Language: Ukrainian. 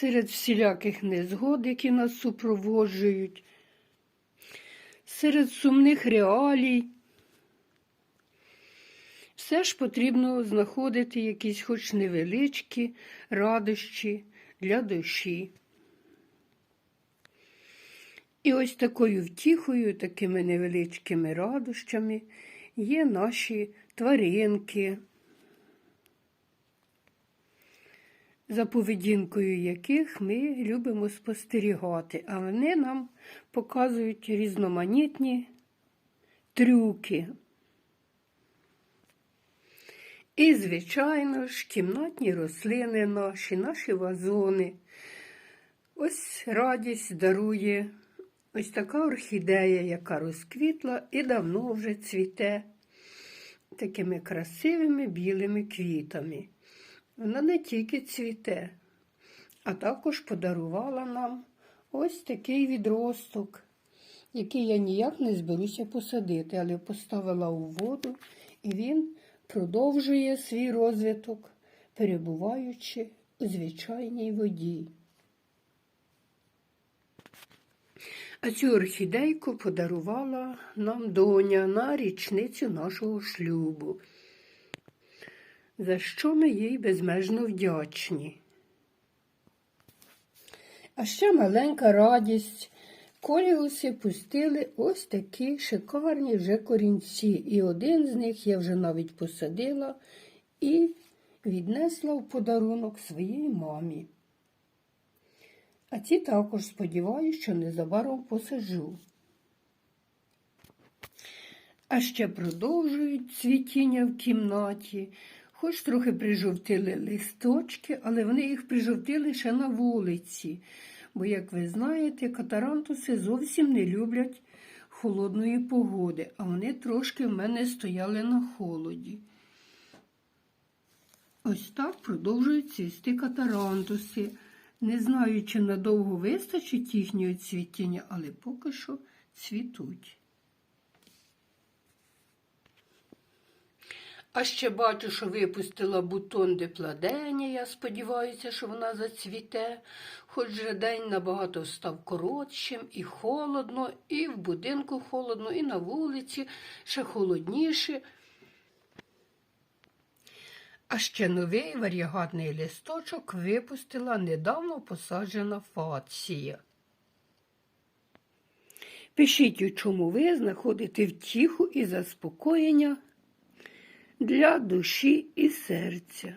серед всіляких незгод, які нас супроводжують, серед сумних реалій. Все ж потрібно знаходити якісь хоч невеличкі радощі для душі. І ось такою втіхою, такими невеличкими радощами є наші тваринки, за поведінкою яких ми любимо спостерігати, а вони нам показують різноманітні трюки. І, звичайно ж, кімнатні рослини наші, наші вазони. Ось радість дарує ось така орхідея, яка розквітла і давно вже цвіте такими красивими білими квітами. Вона не тільки цвіте, а також подарувала нам ось такий відросток, який я ніяк не зберуся посадити, але поставила у воду, і він продовжує свій розвиток, перебуваючи у звичайній воді. А цю орхідейку подарувала нам доня на річницю нашого шлюбу, за що ми їй безмежно вдячні. А ще маленька радість. Коліуси пустили ось такі шикарні вже корінці, і один з них я вже навіть посадила і віднесла в подарунок своїй мамі. А ці також сподіваюся, що незабаром посаджу. А ще продовжують цвітіння в кімнаті, хоч трохи прижовтили листочки, але вони їх прижовтили ще на вулиці. Бо, як ви знаєте, катарантуси зовсім не люблять холодної погоди, а вони трошки в мене стояли на холоді. Ось так продовжують цвісти катарантуси. Не знаю, чи надовго вистачить їхнього цвітіння, але поки що цвітуть. А ще бачу, що випустила бутон депладення. Я сподіваюся, що вона зацвіте. Хоч же день набагато став коротшим, і холодно, і в будинку холодно, і на вулиці ще холодніше. А ще новий варігатний листочок випустила недавно посаджена фація. Пишіть, у чому ви знаходите втіху і заспокоєння для душі і серця.